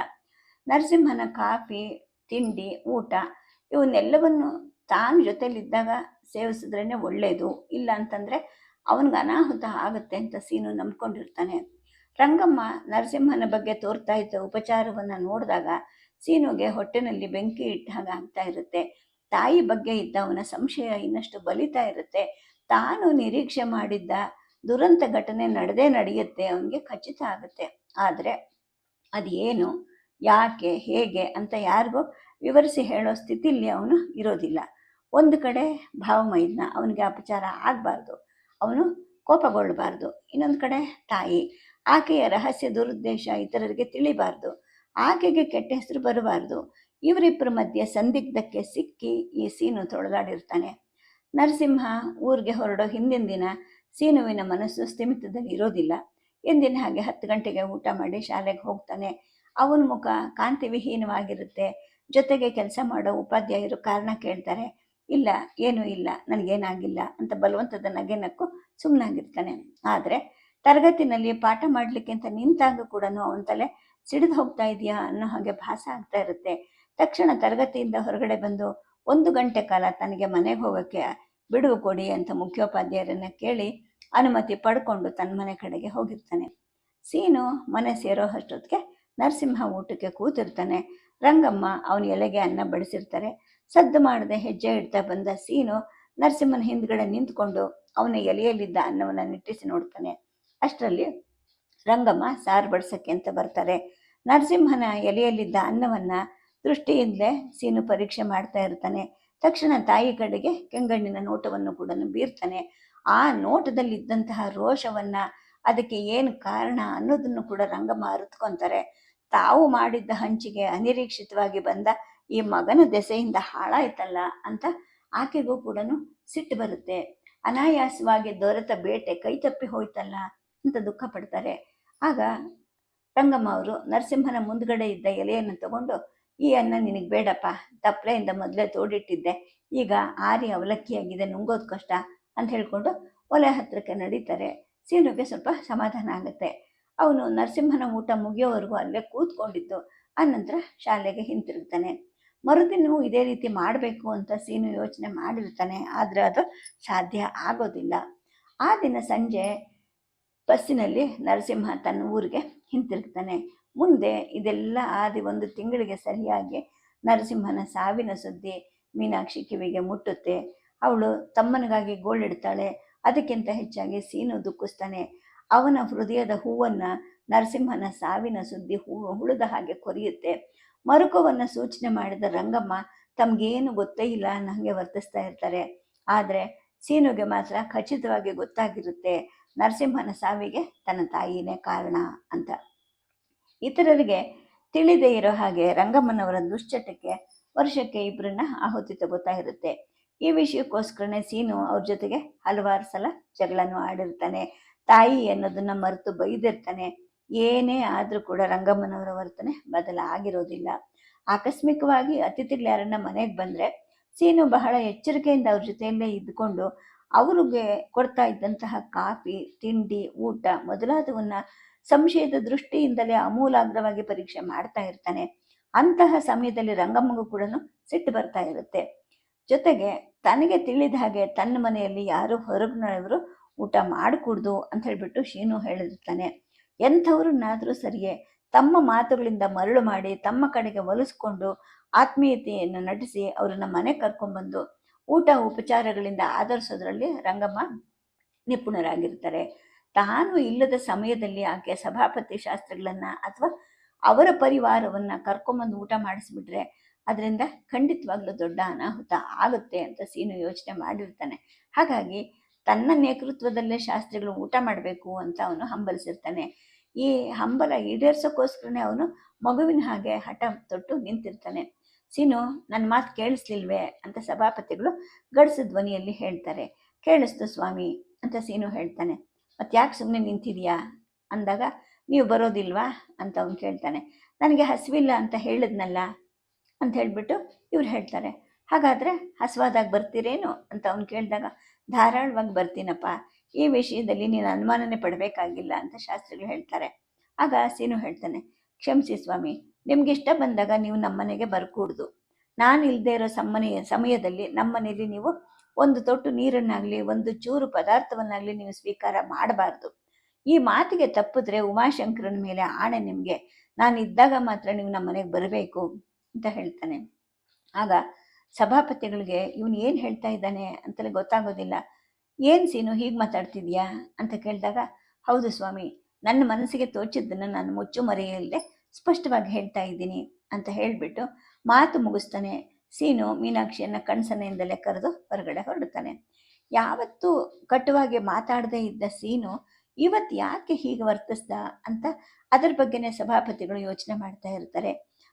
ನರಸಿಂಹನ ಕಾಫಿ, ತಿಂಡಿ, ಊಟ ಇವನ್ನೆಲ್ಲವನ್ನು ತಾನು ಜೊತೆಯಲ್ಲಿದ್ದಾಗ ಸೇವಿಸಿದ್ರೇ ಒಳ್ಳೆಯದು ಇಲ್ಲ ಅಂತಂದರೆ ಅವನಿಗೆ ಅನಾಹುತ ಆಗುತ್ತೆ ಅಂತ ಸೀನು ನಂಬ್ಕೊಂಡಿರ್ತಾನೆ. ರಂಗಮ್ಮ ನರಸಿಂಹನ ಬಗ್ಗೆ ತೋರ್ತಾ ಇದ್ದ ಉಪಚಾರವನ್ನು ನೋಡಿದಾಗ ಸೀನುಗೆ ಹೊಟ್ಟೆನಲ್ಲಿ ಬೆಂಕಿ ಇಟ್ಟ ಹಾಗೆ ಆಗ್ತಾ ಇರುತ್ತೆ. ತಾಯಿ ಬಗ್ಗೆ ಇದ್ದ ಅವನ ಸಂಶಯ ಇನ್ನಷ್ಟು ಬಲಿತಾ ಇರುತ್ತೆ. ತಾನು ನಿರೀಕ್ಷೆ ಮಾಡಿದ್ದ ದುರಂತ ಘಟನೆ ನಡೆದೇ ನಡೆಯುತ್ತೆ, ಅವನಿಗೆ ಖಚಿತ ಆಗುತ್ತೆ. ಆದರೆ ಅದೇನು, ಯಾಕೆ, ಹೇಗೆ ಅಂತ ಯಾರಿಗೂ ವಿವರಿಸಿ ಹೇಳೋ ಸ್ಥಿತಿಲಿ ಅವನು ಇರೋದಿಲ್ಲ. ಒಂದು ಕಡೆ ಭಾವಮೈದ್ನ ಅವನಿಗೆ ಅಪಚಾರ ಆಗಬಾರ್ದು, ಅವನು ಕೋಪಗೊಳ್ಳಬಾರ್ದು. ಇನ್ನೊಂದು ಕಡೆ ತಾಯಿ. ಆಕೆಯ ರಹಸ್ಯ ದುರುದ್ದೇಶ ಇತರರಿಗೆ ತಿಳಿಬಾರ್ದು, ಆಕೆಗೆ ಕೆಟ್ಟ ಹೆಸರು ಬರಬಾರ್ದು. ಇವರಿಬ್ಬರ ಮಧ್ಯೆ ಸಂದಿಗ್ಧಕ್ಕೆ ಸಿಕ್ಕಿ ಈ ಸೀನು ತೊಳೆದಾಡಿರ್ತಾನೆ ನರಸಿಂಹ ಊರಿಗೆ ಹೊರಡೋ ಹಿಂದಿನ ದಿನ ಸೀನುವಿನ ಮನಸ್ಸು ಸ್ಥಿಮಿತದಲ್ಲಿ ಇರೋದಿಲ್ಲ. ಎಂದಿನ ಹಾಗೆ ಹತ್ತು ಗಂಟೆಗೆ ಊಟ ಮಾಡಿ ಶಾಲೆಗೆ ಹೋಗ್ತಾನೆ. ಅವನ ಮುಖ ಕಾಂತಿ ವಿಹೀನವಾಗಿರುತ್ತೆ ಜೊತೆಗೆ ಕೆಲಸ ಮಾಡೋ ಉಪಾಧ್ಯಾಯರು ಕಾರಣ ಕೇಳ್ತಾರೆ. ಇಲ್ಲ, ಏನೂ ಇಲ್ಲ, ನನಗೇನಾಗಿಲ್ಲ ಅಂತ ಬಲವಂತದ ನಗೆನಕ್ಕೂ ಸುಮ್ಮನಾಗಿರ್ತಾನೆ ಆದರೆ ತರಗತಿನಲ್ಲಿ ಪಾಠ ಮಾಡಲಿಕ್ಕೆ ಅಂತ ನಿಂತಾಗ ಕೂಡ ಅವನ ತಲೆ ಸಿಡಿದು ಹೋಗ್ತಾ ಇದೆಯಾ ಅನ್ನೋ ಹಾಗೆ ಭಾಸ ಆಗ್ತಾ ಇರುತ್ತೆ. ತಕ್ಷಣ ತರಗತಿಯಿಂದ ಹೊರಗಡೆ ಬಂದು ಒಂದು ಗಂಟೆ ಕಾಲ ತನಗೆ ಮನೆಗೆ ಹೋಗೋಕ್ಕೆ ಬಿಡುವು ಕೊಡಿ ಅಂತ ಮುಖ್ಯೋಪಾಧ್ಯಾಯರನ್ನ ಕೇಳಿ ಅನುಮತಿ ಪಡ್ಕೊಂಡು ತನ್ನ ಮನೆ ಕಡೆಗೆ ಹೋಗಿರ್ತಾನೆ. ಸೀನು ಮನೆ ಸೇರೋ ಅಷ್ಟೊತ್ತಿಗೆ ನರಸಿಂಹ ಊಟಕ್ಕೆ ಕೂತಿರ್ತಾನೆ. ರಂಗಮ್ಮ ಅವನ ಎಲೆಗೆ ಅನ್ನ ಬಡಿಸಿರ್ತಾರೆ. ಸದ್ದು ಮಾಡದೆ ಹೆಜ್ಜೆ ಇಡ್ತಾ ಬಂದ ಸೀನು ನರಸಿಂಹನ ಹಿಂದ್ಗಡೆ ನಿಂತ್ಕೊಂಡು ಅವನ ಎಲೆಯಲ್ಲಿದ್ದ ಅನ್ನವನ್ನು ನಿಟ್ಟಿಸಿ ನೋಡ್ತಾನೆ. ಅಷ್ಟರಲ್ಲಿ ರಂಗಮ್ಮ ಸಾರು ಬಡ್ಸಕ್ಕೆ ಅಂತ ಬರ್ತಾರೆ. ನರಸಿಂಹನ ಎಲೆಯಲ್ಲಿದ್ದ ಅನ್ನವನ್ನು ದೃಷ್ಟಿಯಿಂದಲೇ ಸೀನು ಪರೀಕ್ಷೆ ಮಾಡ್ತಾ ಇರ್ತಾನೆ. ತಕ್ಷಣ ತಾಯಿ ಕಡೆಗೆ ಕೆಂಗಣ್ಣಿನ ನೋಟವನ್ನು ಕೂಡ ಬೀರ್ತಾನೆ ಆ ನೋಟದಲ್ಲಿದ್ದಂತಹ ರೋಷವನ್ನು ಅದಕ್ಕೆ ಏನು ಕಾರಣ ಅನ್ನೋದನ್ನು ಕೂಡ ರಂಗಮ್ಮ ಅರಿತ್ಕೊಂತಾರೆ. ತಾವು ಮಾಡಿದ್ದ ಹಂಚಿಗೆ ಅನಿರೀಕ್ಷಿತವಾಗಿ ಬಂದ ಈ ಮಗನ ದೆಸೆಯಿಂದ ಹಾಳಾಯ್ತಲ್ಲ ಅಂತ ಆಕೆಗೂ ಕೂಡ ಸಿಟ್ಟು ಬರುತ್ತೆ. ಅನಾಯಾಸವಾಗಿ ದೊರೆತ ಬೇಟೆ ಕೈ ತಪ್ಪಿ ಹೋಯ್ತಲ್ಲ. ಅಂತ ದುಃಖ ಪಡ್ತಾರೆ. ಆಗ ರಂಗಮ್ಮ ಅವರು, ನರಸಿಂಹನ ಮುಂದ್ಗಡೆ ಇದ್ದ ಎಲೆಯನ್ನು ತಗೊಂಡು, ಈ ಅನ್ನ ನಿನಗೆ ಬೇಡಪ್ಪ ತಪ್ಪಲೆಯಿಂದ ಮೊದಲೇ ತೋಡಿಟ್ಟಿದ್ದೆ. ಈಗ ಆರಿ ಅವಲಕ್ಕಿಯಾಗಿದೆ, ನುಂಗೋದು ಕಷ್ಟ ಅಂತ ಹೇಳ್ಕೊಂಡು ಒಲೆ ಹತ್ರಕ್ಕೆ ನಡೀತಾರೆ. ಸೀನುಗೆ ಸ್ವಲ್ಪ ಸಮಾಧಾನ ಆಗುತ್ತೆ. ಅವನು ನರಸಿಂಹನ ಊಟ ಮುಗಿಯೋವರೆಗೂ ಅಲ್ಲೇ ಕೂತ್ಕೊಂಡಿದ್ದು. ಆನಂತರ ಶಾಲೆಗೆ ಹಿಂತಿರುಗ್ತಾನೆ. ಮರುದಿನವೂ ಇದೇ ರೀತಿ ಮಾಡಬೇಕು ಅಂತ ಸೀನು ಯೋಚನೆ ಮಾಡಿರ್ತಾನೆ. ಆದರೆ ಅದು ಸಾಧ್ಯ ಆಗೋದಿಲ್ಲ. ಆ ದಿನ ಸಂಜೆ ಬಸ್ಸಿನಲ್ಲಿ ನರಸಿಂಹ ತನ್ನ ಊರಿಗೆ ಹಿಂತಿರುಗ್ತಾನೆ. ಮುಂದೆ ಇದೆಲ್ಲ ಆದಿ ಒಂದು ತಿಂಗಳಿಗೆ ಸರಿಯಾಗಿ ನರಸಿಂಹನ ಸಾವಿನ ಸುದ್ದಿ ಮೀನಾಕ್ಷಿ ಕಿವಿಗೆ ಮುಟ್ಟುತ್ತೆ. ಅವಳು ತಮ್ಮನಿಗಾಗಿ ಗೋಳಿಡ್ತಾಳೆ ಅದಕ್ಕಿಂತ ಹೆಚ್ಚಾಗಿ ಸೀನು ದುಃಖಿಸ್ತಾನೆ. ಅವನ ಹೃದಯದ ಹೂವನ್ನು ನರಸಿಂಹನ ಸಾವಿನ ಸುದ್ದಿ ಹೂ ಹುಳಿದ ಹಾಗೆ ಕೊರಿಯುತ್ತೆ. ಮರುಕವನ್ನು ಸೂಚನೆ ಮಾಡಿದ ರಂಗಮ್ಮ, ತಮ್ಗೇನು ಗೊತ್ತೇ ಇಲ್ಲ ಅನ್ನಂಗೆ ವರ್ತಿಸ್ತಾ ಇರ್ತಾರೆ. ಆದರೆ ಸೀನುಗೆ ಮಾತ್ರ ಖಚಿತವಾಗಿ ಗೊತ್ತಾಗಿರುತ್ತೆ. ನರಸಿಂಹನ ಸಾವಿಗೆ ತನ್ನ ತಾಯಿನೇ ಕಾರಣ ಅಂತ. ಇತರರಿಗೆ ತಿಳಿದೇ ಇರೋ ಹಾಗೆ ರಂಗಮ್ಮನವರ ದುಶ್ಚಟಕ್ಕೆ ವರ್ಷಕ್ಕೆ ಇಬ್ಬರನ್ನ ಆಹುತಿ ತಗೋತಾ ಇರುತ್ತೆ. ಈ ವಿಷಯಕ್ಕೋಸ್ಕರನೇ ಸೀನು ಅವ್ರ ಜೊತೆಗೆ ಹಲವಾರು ಸಲ ಜಗಳನ್ನು ಆಡಿರ್ತಾನೆ. ತಾಯಿ ಅನ್ನೋದನ್ನ ಮರೆತು ಬೈದಿರ್ತಾನೆ. ಏನೇ ಆದರೂ ಕೂಡ ರಂಗಮ್ಮನವರ ವರ್ತನೆ ಬದಲಾಗಿರೋದಿಲ್ಲ. ಆಕಸ್ಮಿಕವಾಗಿ ಅತಿಥಿಗಳು ಯಾರನ್ನ ಮನೆಗೆ ಬಂದರೆ ಸೀನು ಬಹಳ ಎಚ್ಚರಿಕೆಯಿಂದ ಅವ್ರ ಜೊತೆಯಲ್ಲೇ ಇದ್ದುಕೊಂಡು ಅವ್ರಿಗೆ ಕೊಡ್ತಾ ಇದ್ದಂತಹ ಕಾಫಿ, ತಿಂಡಿ, ಊಟ ಮೊದಲಾದವನ್ನ ಸಂಶಯದ ದೃಷ್ಟಿಯಿಂದಲೇ ಅಮೂಲಾಗ್ರವಾಗಿ ಪರೀಕ್ಷೆ ಮಾಡ್ತಾ ಇರ್ತಾನೆ. ಅಂತಹ ಸಮಯದಲ್ಲಿ ರಂಗಮ್ಮಗೂ ಕೂಡ ಸಿಟ್ಟು ಬರ್ತಾ ಇರುತ್ತೆ. ಜೊತೆಗೆ ತನಗೆ ತಿಳಿದ ಹಾಗೆ ತನ್ನ ಮನೆಯಲ್ಲಿ ಯಾರು ಹೊರಗಿನವರು ಊಟ ಮಾಡಕೂಡ್ದು ಅಂತ ಹೇಳ್ಬಿಟ್ಟು ಶೀನು ಹೇಳಿರ್ತಾನೆ. ಎಂಥವ್ರನ್ನಾದರೂ ಸರಿಯೇ ತಮ್ಮ ಮಾತುಗಳಿಂದ ಮರಳು ಮಾಡಿ ತಮ್ಮ ಕಡೆಗೆ ಒಲಿಸ್ಕೊಂಡು ಆತ್ಮೀಯತೆಯನ್ನು ನಟಿಸಿ ಅವರನ್ನ ಮನೆ ಕರ್ಕೊಂಡ್ಬಂದು ಊಟ ಉಪಚಾರಗಳಿಂದ ಆಧರಿಸೋದ್ರಲ್ಲಿ ರಂಗಮ್ಮ ನಿಪುಣರಾಗಿರ್ತಾರೆ. ತಾನು ಇಲ್ಲದ ಸಮಯದಲ್ಲಿ ಆಕೆ ಸಭಾಪತಿ ಶಾಸ್ತ್ರಗಳನ್ನು ಅಥವಾ ಅವರ ಪರಿವಾರವನ್ನು ಕರ್ಕೊಂಬಂದು ಊಟ ಮಾಡಿಸ್ಬಿಟ್ರೆ ಅದರಿಂದ ಖಂಡಿತವಾಗ್ಲೂ ದೊಡ್ಡ ಅನಾಹುತ ಆಗುತ್ತೆ ಅಂತ ಸೀನು ಯೋಚನೆ ಮಾಡಿರ್ತಾನೆ. ಹಾಗಾಗಿ ತನ್ನ ನೇತೃತ್ವದಲ್ಲೇ ಶಾಸ್ತ್ರಿಗಳು ಊಟ ಮಾಡಬೇಕು ಅಂತ ಅವನು ಹಂಬಲಿಸಿರ್ತಾನೆ. ಈ ಹಂಬಲ ಈಡೇರ್ಸೋಕ್ಕೋಸ್ಕರನೇ ಅವನು ಮಗುವಿನ ಹಾಗೆ ಹಠ ತೊಟ್ಟು ನಿಂತಿರ್ತಾನೆ. ಸೀನು ನನ್ನ ಮಾತು ಕೇಳಿಸ್ಲಿಲ್ವೇ? ಅಂತ ಸಭಾಪತಿಗಳು ಗಡ್ಸು ಧ್ವನಿಯಲ್ಲಿ ಹೇಳ್ತಾರೆ. ಕೇಳಿಸ್ತು ಸ್ವಾಮಿ, ಅಂತ ಸೀನು ಹೇಳ್ತಾನೆ. ಮತ್ತೆ ಯಾಕೆ ಸುಮ್ಮನೆ ನಿಂತಿದ್ಯಾ? ಅಂದಾಗ, ನೀವು ಬರೋದಿಲ್ವಾ? ಅಂತ ಅವನು ಕೇಳ್ತಾನೆ. ನನಗೆ ಹಸಿವಿಲ್ಲ ಅಂತ ಹೇಳಿದ್ನಲ್ಲ? ಅಂತ ಹೇಳಿಬಿಟ್ಟು ಇವ್ರು ಹೇಳ್ತಾರೆ. ಹಾಗಾದರೆ ಹಸುವಾದಾಗ ಬರ್ತೀರೇನು? ಅಂತ ಅವ್ನು ಕೇಳಿದಾಗ, ಧಾರಾಳವಾಗಿ ಬರ್ತೀನಪ್ಪ. ಈ ವಿಷಯದಲ್ಲಿ ನೀನು ಅನುಮಾನನೇ ಪಡಬೇಕಾಗಿಲ್ಲ ಅಂತ ಶಾಸ್ತ್ರಿಗಳು ಹೇಳ್ತಾರೆ. ಆಗ ಸೀನು ಹೇಳ್ತಾನೆ, ಕ್ಷಮಿಸಿ ಸ್ವಾಮಿ ನಿಮ್ಗೆ ಇಷ್ಟ ಬಂದಾಗ ನೀವು ನಮ್ಮನೆಗೆ ಬರ್ಕೂಡ್ದು. ನಾನು ಇಲ್ಲದೆ ಇರೋ ಸಮನೆಯ ಸಮಯದಲ್ಲಿ ನಮ್ಮನೇಲಿ ನೀವು ಒಂದು ತೊಟ್ಟು ನೀರನ್ನಾಗಲಿ, ಒಂದು ಚೂರು ಪದಾರ್ಥವನ್ನಾಗಲಿ ನೀವು ಸ್ವೀಕಾರ ಮಾಡಬಾರ್ದು. ಈ ಮಾತಿಗೆ ತಪ್ಪಿದ್ರೆ ಉಮಾಶಂಕರನ ಮೇಲೆ ಆಣೆ ನಿಮಗೆ. ನಾನು ಇದ್ದಾಗ ಮಾತ್ರ ನೀವು ನಮ್ಮ ಮನೆಗೆ ಬರಬೇಕು ಅಂತ ಹೇಳ್ತಾನೆ. ಆಗ ಸಭಾಪತಿಗಳಿಗೆ ಇವನು ಏನು ಹೇಳ್ತಾ ಇದ್ದಾನೆ ಅಂತಲೇ ಗೊತ್ತಾಗೋದಿಲ್ಲ. ಏನು ಸೀನು? ಹೀಗೆ ಮಾತಾಡ್ತಿದ್ಯಾ? ಅಂತ ಕೇಳಿದಾಗ, ಹೌದು ಸ್ವಾಮಿ, ನನ್ನ ಮನಸ್ಸಿಗೆ ತೋಚಿದ್ದನ್ನು ನಾನು ಮುಚ್ಚು ಮರೆಯಲ್ಲದೆ ಸ್ಪಷ್ಟವಾಗಿ ಹೇಳ್ತಾ ಇದ್ದೀನಿ ಅಂತ ಹೇಳಿಬಿಟ್ಟು ಮಾತು ಮುಗಿಸ್ತಾನೆ. ಸೀನು ಮೀನಾಕ್ಷಿಯನ್ನು ಕಣ್ಸನೆಯಿಂದಲೇ ಕರೆದು ಹೊರಗಡೆ ಹೊರಡ್ತಾನೆ. ಯಾವತ್ತೂ ಕಟುವಾಗಿ ಮಾತಾಡದೇ ಇದ್ದ ಸೀನು, ಇವತ್ತು ಯಾಕೆ ಹೀಗೆ ವರ್ತಿಸ್ದ? ಅಂತ ಅದರ ಬಗ್ಗೆನೇ ಸಭಾಪತಿಗಳು ಯೋಚನೆ ಮಾಡ್ತಾ ಇರ್ತಾರೆ.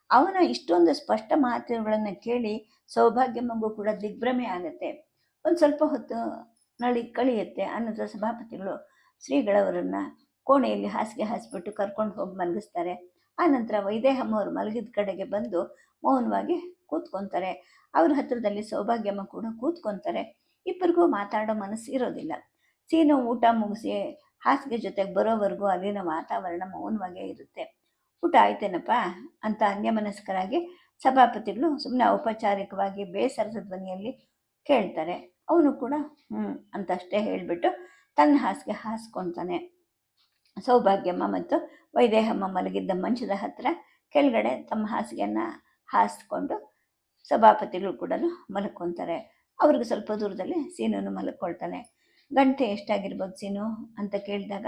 ಅವನ ಇಷ್ಟೊಂದು ಸ್ಪಷ್ಟ ಮಾತುಗಳನ್ನು ಕೇಳಿ ಸೌಭಾಗ್ಯ ಮಗು ಕೂಡ ದಿಗ್ಭ್ರಮೆ ಆಗುತ್ತೆ. ಒಂದು ಸ್ವಲ್ಪ ಹೊತ್ತು ನಳಿ ಕಳಿಯುತ್ತೆ ಅನ್ನದ ಸಭಾಪತಿಗಳು ಶ್ರೀಗಳವರನ್ನ ಕೋಣೆಯಲ್ಲಿ ಹಾಸಿಗೆ ಹಾಸಿಬಿಟ್ಟು ಕರ್ಕೊಂಡು ಹೋಗಿ ಮಲಗಿಸ್ತಾರೆ ಆನಂತರ ವೈದೇಹಮ್ಮ ಅವರು ಮಲಗಿದ ಕಡೆಗೆ ಬಂದು ಮೌನವಾಗಿ ಕೂತ್ಕೊಂತಾರೆ. ಅವ್ರ ಹತ್ರದಲ್ಲಿ ಸೌಭಾಗ್ಯಮ್ಮ ಕೂಡ ಕೂತ್ಕೊತಾರೆ. ಇಬ್ಬರಿಗೂ ಮಾತಾಡೋ ಮನಸ್ಸು ಇರೋದಿಲ್ಲ. ಸೀನು ಊಟ ಮುಗಿಸಿ ಹಾಸಿಗೆ ಜೊತೆಗೆ ಬರೋವರೆಗೂ ಅಲ್ಲಿನ ವಾತಾವರಣ ಮೌನವಾಗೇ ಇರುತ್ತೆ. ಊಟ ಆಯ್ತೇನಪ್ಪ? ಅಂತ ಅನ್ಯಮನಸ್ಕರಾಗಿ ಸಭಾಪತಿಗಳು ಸುಮ್ಮನೆ ಔಪಚಾರಿಕವಾಗಿ ಬೇಸರದ ಧ್ವನಿಯಲ್ಲಿ ಕೇಳ್ತಾರೆ. ಅವನು ಕೂಡ ಹ್ಞೂ ಅಂತಷ್ಟೇ ಹೇಳಿಬಿಟ್ಟು ತನ್ನ ಹಾಸಿಗೆ ಹಾಸ್ಕೊತಾನೆ. ಸೌಭಾಗ್ಯಮ್ಮ ಮತ್ತು ವೈದೇಹಮ್ಮ ಮಲಗಿದ್ದ ಮಂಚದ ಹತ್ತಿರ ಕೆಳಗಡೆ ತಮ್ಮ ಹಾಸಿಗೆಯನ್ನು ಹಾಸ್ಕೊಂಡು ಸಭಾಪತಿಗಳು ಕೂಡ ಮಲ್ಕೊತಾರೆ. ಅವ್ರಿಗೆ ಸ್ವಲ್ಪ ದೂರದಲ್ಲಿ ಸೀನನ್ನು ಮಲ್ಕೊಳ್ತಾನೆ. ಗಂಟೆ ಎಷ್ಟಾಗಿರ್ಬೋದು ಸೀನು ಅಂತ ಕೇಳಿದಾಗ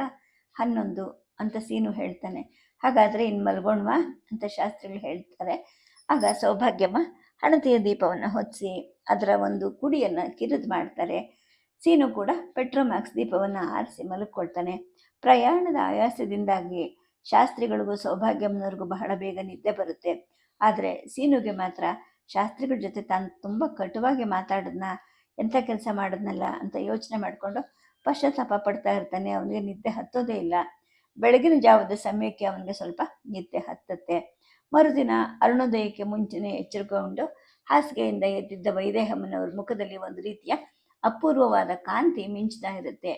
ಹನ್ನೊಂದು ಅಂತ ಸೀನು ಹೇಳ್ತಾನೆ. ಹಾಗಾದರೆ ಇನ್ನು ಮಲ್ಗೋಣ್ವಾ ಅಂತ ಶಾಸ್ತ್ರಿಗಳು ಹೇಳ್ತಾರೆ. ಆಗ ಸೌಭಾಗ್ಯಮ್ಮ ಹಣತೆಯ ದೀಪವನ್ನು ಹೊತ್ತಿಸಿ ಅದರ ಒಂದು ಕುಡಿಯನ್ನು ಕಿರಿದು ಮಾಡ್ತಾರೆ. ಸೀನು ಕೂಡ ಪೆಟ್ರೋಮ್ಯಾಕ್ಸ್ ದೀಪವನ್ನು ಆರಿಸಿ ಮಲಗಿಕೊಳ್ತಾನೆ. ಪ್ರಯಾಣದ ಆಯಾಸದಿಂದಾಗಿ ಶಾಸ್ತ್ರಿಗಳಿಗೂ ಸೌಭಾಗ್ಯಮ್ಮನವ್ರಿಗೂ ಬಹಳ ಬೇಗ ನಿದ್ದೆ ಬರುತ್ತೆ. ಆದರೆ ಸೀನುಗೆ ಮಾತ್ರ ಶಾಸ್ತ್ರಿಗಳ ಜೊತೆ ತಾನು ತುಂಬ ಕಟುವಾಗಿ ಮಾತಾಡೋದನ್ನ ಎಂಥ ಕೆಲಸ ಮಾಡೋದ್ನಲ್ಲ ಅಂತ ಯೋಚನೆ ಮಾಡಿಕೊಂಡು ಪಶ್ಚಾತ್ತಾಪ ಪಡ್ತಾ ಇರ್ತಾನೆ. ಅವನಿಗೆ ನಿದ್ದೆ ಹತ್ತೋದೇ ಇಲ್ಲ. ಬೆಳಗಿನ ಜಾವದ ಸಮಯಕ್ಕೆ ಅವನಿಗೆ ಸ್ವಲ್ಪ ನಿದ್ದೆ ಹತ್ತತ್ತೆ. ಮರುದಿನ ಅರುಣೋದಯಕ್ಕೆ ಮುಂಚೆನೇ ಎಚ್ಚರಿಕೊಂಡು ಹಾಸಿಗೆಯಿಂದ ಎದ್ದಿದ್ದ ವೈದೇಹಮ್ಮನವ್ರ ಮುಖದಲ್ಲಿ ಒಂದು ರೀತಿಯ ಅಪೂರ್ವವಾದ ಕಾಂತಿ ಮಿಂಚ್ತಾ ಇರುತ್ತೆ.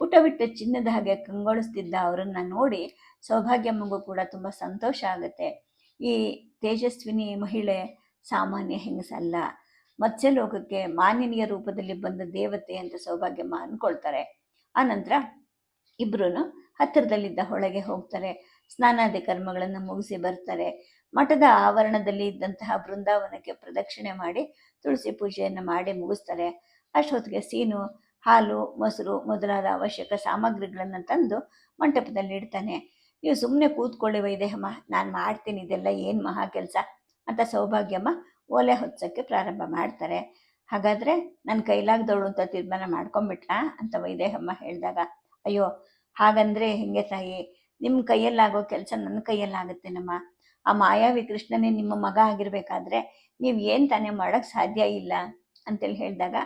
ಪುಟವಿಟ್ಟ ಚಿನ್ನದ ಹಾಗೆ ಕಂಗೊಳಿಸ್ತಿದ್ದ ಅವರನ್ನ ನೋಡಿ ಸೌಭಾಗ್ಯ ಮಗು ಕೂಡ ತುಂಬ ಸಂತೋಷ ಆಗುತ್ತೆ. ಈ ತೇಜಸ್ವಿನಿ ಮಹಿಳೆ ಸಾಮಾನ್ಯ ಹೆಂಗಸಲ್ಲ ಮತ್ಸ್ಯಲೋಕಕ್ಕೆ ಮಾನಿನಿಯ ರೂಪದಲ್ಲಿ ಬಂದ ದೇವತೆ ಅಂತ ಸೌಭಾಗ್ಯಮ್ಮ ಅಂದ್ಕೊಳ್ತಾರೆ ಆನಂತರ ಇಬ್ರು ಹತ್ತಿರದಲ್ಲಿದ್ದ ಹೊಳೆಗೆ ಹೋಗ್ತಾರೆ. ಸ್ನಾನಾದಿ ಕರ್ಮಗಳನ್ನು ಮುಗಿಸಿ ಬರ್ತಾರೆ. ಮಠದ ಆವರಣದಲ್ಲಿ ಇದ್ದಂತಹ ಬೃಂದಾವನಕ್ಕೆ ಪ್ರದಕ್ಷಿಣೆ ಮಾಡಿ ತುಳಸಿ ಪೂಜೆಯನ್ನು ಮಾಡಿ ಮುಗಿಸ್ತಾರೆ. ಅಷ್ಟೊತ್ತಿಗೆ ಸೀನು, ಹಾಲು, ಮೊಸರು ಮೊದಲಾದ ಅವಶ್ಯಕ ಸಾಮಗ್ರಿಗಳನ್ನು ತಂದು ಮಂಟಪದಲ್ಲಿ ಇಡ್ತಾನೆ. ನೀವು ಸುಮ್ಮನೆ ಕೂತ್ಕೊಳ್ಳಿ ವೈದೇಹಮ್ಮ, ನಾನು ಮಾಡ್ತೀನಿ, ಇದೆಲ್ಲ ಏನು ಮಹಾ ಕೆಲಸ? ಅಂತ ಸೌಭಾಗ್ಯಮ್ಮ ಓಲೆ ಹೊತ್ಸೋಕ್ಕೆ ಪ್ರಾರಂಭ ಮಾಡ್ತಾರೆ. ಹಾಗಾದರೆ ನನ್ನ ಕೈಲಾಗದವಳು ಅಂತ ತೀರ್ಮಾನ ಮಾಡ್ಕೊಂಬಿಟ್ಲಾ ಅಂತ ವೈದೇಹಮ್ಮ ಹೇಳಿದಾಗ, ಅಯ್ಯೋ, ಹಾಗಂದ್ರೆ ಹೆಂಗೆ ತಾಯಿ? ನಿಮ್ಮ ಕೈಯಲ್ಲಾಗೋ ಕೆಲಸ ನನ್ನ ಕೈಯಲ್ಲಾಗುತ್ತೇನಮ್ಮ? ಆ ಮಾಯಾವಿ ಕೃಷ್ಣನೇ ನಿಮ್ಮ ಮಗ ಆಗಿರಬೇಕಾದ್ರೆ ನೀವು ಏನು ತಾನೇ ಮಾಡೋಕ್ಕೆ ಸಾಧ್ಯ ಇಲ್ಲ? ಅಂತೇಳಿ ಹೇಳಿದಾಗ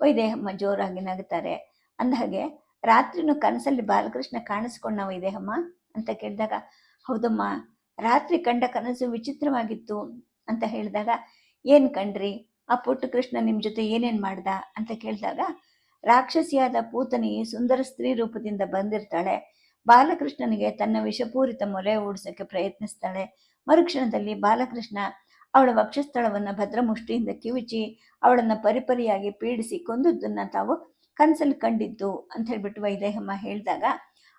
ವೈದೇಹಮ್ಮ ಜೋರಾಗಿ ನಗುತ್ತಾರೆ ಅಂದಹಾಗೆ ರಾತ್ರಿನೂ ಕನಸಲ್ಲಿ ಬಾಲಕೃಷ್ಣ ಕಾಣಿಸ್ಕೊಂಡ ವೈದೇಹಮ್ಮ ಅಂತ ಕೇಳಿದಾಗ, ಹೌದಮ್ಮ, ರಾತ್ರಿ ಕಂಡ ಕನಸು ವಿಚಿತ್ರವಾಗಿತ್ತು ಅಂತ ಹೇಳಿದಾಗ, ಏನು ಕಂಡ್ರಿ ಆ ಪುಟ್ಟ ಕೃಷ್ಣ ನಿಮ್ಮ ಜೊತೆ ಏನೇನ್ ಮಾಡ್ದ? ಅಂತ ಕೇಳಿದಾಗ, ರಾಕ್ಷಸಿಯಾದ ಪೂತನಿ ಸುಂದರ ಸ್ತ್ರೀ ರೂಪದಿಂದ ಬಂದಿರ್ತಾಳೆ. ಬಾಲಕೃಷ್ಣನಿಗೆ ತನ್ನ ವಿಷಪೂರಿತ ಮೊಲೆ ಓಡಿಸಕ್ಕೆ ಪ್ರಯತ್ನಿಸ್ತಾಳೆ. ಮರುಕ್ಷಣದಲ್ಲಿ ಬಾಲಕೃಷ್ಣ ಅವಳ ವಕ್ಷಸ್ಥಳವನ್ನು ಭದ್ರಮುಷ್ಟಿಯಿಂದ ಕಿವಿಚಿ ಅವಳನ್ನು ಪರಿಪರಿಯಾಗಿ ಪೀಡಿಸಿ ಕೊಂದದ್ದನ್ನು ತಾವು ಕನಸಲ್ಲಿ ಕಂಡಿದ್ದು ಅಂತ ಹೇಳ್ಬಿಟ್ಟು ವೈದೇಹಮ್ಮ ಹೇಳಿದಾಗ,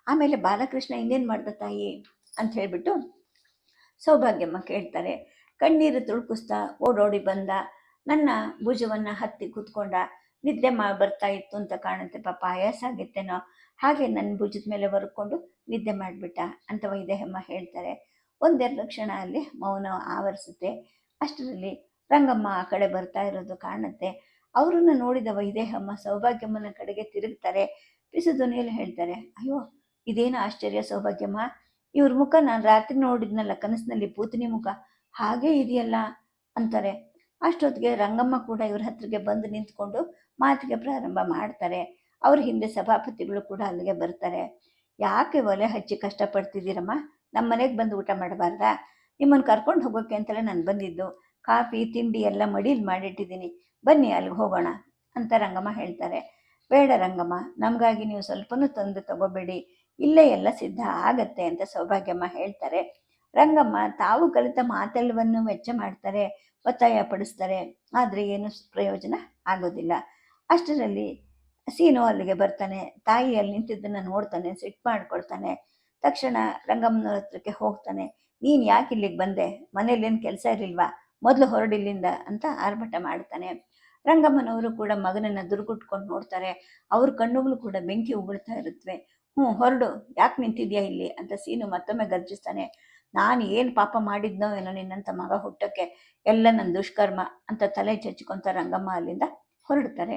ಆಮೇಲೆ ಬಾಲಕೃಷ್ಣ ಇನ್ನೇನು ಮಾಡ್ದ ತಾಯಿ? ಅಂತ ಹೇಳ್ಬಿಟ್ಟು ಸೌಭಾಗ್ಯಮ್ಮ ಕೇಳ್ತಾರೆ. ಕಣ್ಣೀರು ತುಳುಕಿಸ್ತಾ ಓಡೋಡಿ ಬಂದ, ನನ್ನ ಭುಜವನ್ನು ಹತ್ತಿ ಕೂತ್ಕೊಂಡ ನಿದ್ದೆ ಮಾ ಬರ್ತಾ ಇತ್ತು ಅಂತ ಕಾಣುತ್ತೆ ಪಾಪ, ಆಯಾಸ ಆಗಿತ್ತೇನೋ? ಹಾಗೆ ನನ್ನ ಭುಜದ ಮೇಲೆ ಬರ್ಕೊಂಡು ನಿದ್ದೆ ಮಾಡಿಬಿಟ್ಟ ಅಂತ ವೈದೇಹಮ್ಮ ಹೇಳ್ತಾರೆ. ಒಂದೆರಡು ಕ್ಷಣ ಅಲ್ಲಿ ಮೌನ ಆವರಿಸುತ್ತೆ. ಅಷ್ಟರಲ್ಲಿ ರಂಗಮ್ಮ ಆ ಕಡೆ ಬರ್ತಾ ಇರೋದು ಕಾಣುತ್ತೆ. ಅವರನ್ನು ನೋಡಿದ ವೈದೇಹಮ್ಮ ಸೌಭಾಗ್ಯಮ್ಮನ ಕಡೆಗೆ ತಿರುಗ್ತಾರೆ. ಪಿಸುಧ್ವನಿಯಲ್ಲಿ ಹೇಳ್ತಾರೆ, ಅಯ್ಯೋ, ಇದೇನು ಆಶ್ಚರ್ಯ ಸೌಭಾಗ್ಯಮ್ಮ? ಇವ್ರ ಮುಖ ನಾನು ರಾತ್ರಿ ನೋಡಿದ್ನಲ್ಲ, ಕನಸಿನಲ್ಲಿ ಪೂತನಿ ಮುಖ. ಹಾಗೇ ಇದೆಯಲ್ಲ? ಅಂತಾರೆ. ಅಷ್ಟೊತ್ತಿಗೆ ರಂಗಮ್ಮ ಕೂಡ ಇವ್ರ ಹತ್ರಕ್ಕೆ ಬಂದು ನಿಂತ್ಕೊಂಡು ಮಾತಿಗೆ ಪ್ರಾರಂಭ ಮಾಡ್ತಾರೆ. ಅವ್ರ ಹಿಂದೆ ಸಭಾಪತಿಗಳು ಕೂಡ ಅಲ್ಲಿಗೆ ಬರ್ತಾರೆ. ಯಾಕೆ ಒಲೆ ಹಚ್ಚಿ ಕಷ್ಟಪಡ್ತಿದ್ದೀರಮ್ಮ? ನಮ್ಮ ಮನೆಗೆ ಬಂದು ಊಟ ಮಾಡಬಾರ್ದಾ? ನಿಮ್ಮನ್ನು ಕರ್ಕೊಂಡು ಹೋಗೋಕ್ಕೆ ಅಂತಲೇ ನಾನು ಬಂದಿದ್ದು. ಕಾಫಿ, ತಿಂಡಿ ಎಲ್ಲ ಮಡಿಲ್ ಮಾಡಿಟ್ಟಿದ್ದೀನಿ. ಬನ್ನಿ ಅಲ್ಲಿಗೆ ಹೋಗೋಣ ಅಂತ ರಂಗಮ್ಮ ಹೇಳ್ತಾರೆ. ಬೇಡ ರಂಗಮ್ಮ, ನಮಗಾಗಿ ನೀವು ಸ್ವಲ್ಪನೂ ತಂದು ತಗೋಬೇಡಿ. ಇಲ್ಲೇ ಎಲ್ಲ ಸಿದ್ಧ ಆಗತ್ತೆ ಅಂತ ಸೌಭಾಗ್ಯಮ್ಮ ಹೇಳ್ತಾರೆ. ರಂಗಮ್ಮ, ತಾವು ಕಲಿತ ಮಾತೆಲ್ಲವನ್ನು ವೆಚ್ಚ ಮಾಡ್ತಾರೆ, ಒತ್ತಾಯ ಪಡಿಸ್ತಾರೆ. ಆದರೆ ಏನು ಪ್ರಯೋಜನ ಆಗೋದಿಲ್ಲ. ಅಷ್ಟರಲ್ಲಿ ಸೀನು ಅಲ್ಲಿಗೆ ಬರ್ತಾನೆ. ತಾಯಿ ಅಲ್ಲಿ ನಿಂತಿದ್ದನ್ನು ನೋಡ್ತಾನೆ, ಸಿಟ್ಟು ಮಾಡ್ಕೊಳ್ತಾನೆ. ತಕ್ಷಣ ರಂಗಮ್ಮನ ಹತ್ರಕ್ಕೆ ಹೋಗ್ತಾನೆ. ನೀನು ಯಾಕೆ ಇಲ್ಲಿಗೆ ಬಂದೆ? ಮನೇಲಿ ಕೆಲಸ ಇರಲಿಲ್ವಾ? ಮೊದಲು ಹೊರಡಿಲ್ಲಿಂದ ಅಂತ ಆರ್ಭಟ ಮಾಡ್ತಾನೆ ರಂಗಮ್ಮನವರು ಕೂಡ ಮಗನನ್ನ ದುರ್ಗುಟ್ಕೊಂಡು ನೋಡ್ತಾರೆ. ಅವ್ರ ಕಣ್ಣುಗಳು ಕೂಡ ಬೆಂಕಿ ಉಗುಳ್ತಾ ಇರುತ್ತವೆ ಹ್ಞೂ, ಹೊರಡು. ಯಾಕೆ ನಿಂತಿದ್ಯಾ ಇಲ್ಲಿ? ಅಂತ ಸೀನು ಮತ್ತೊಮ್ಮೆ ಗರ್ಜಿಸ್ತಾನೆ. ನಾನು ಏನು ಪಾಪ ಮಾಡಿದ್ನೋ ಏನೋ ನಿನ್ನಂತ ಮಗ ಹುಟ್ಟಕ್ಕೆ ಎಲ್ಲ ನನ್ನ ದುಷ್ಕರ್ಮ ಅಂತ ತಲೆ ಚಚ್ಕೊಂತ ರಂಗಮ್ಮ ಅಲ್ಲಿಂದ ಹೊರಡ್ತಾರೆ.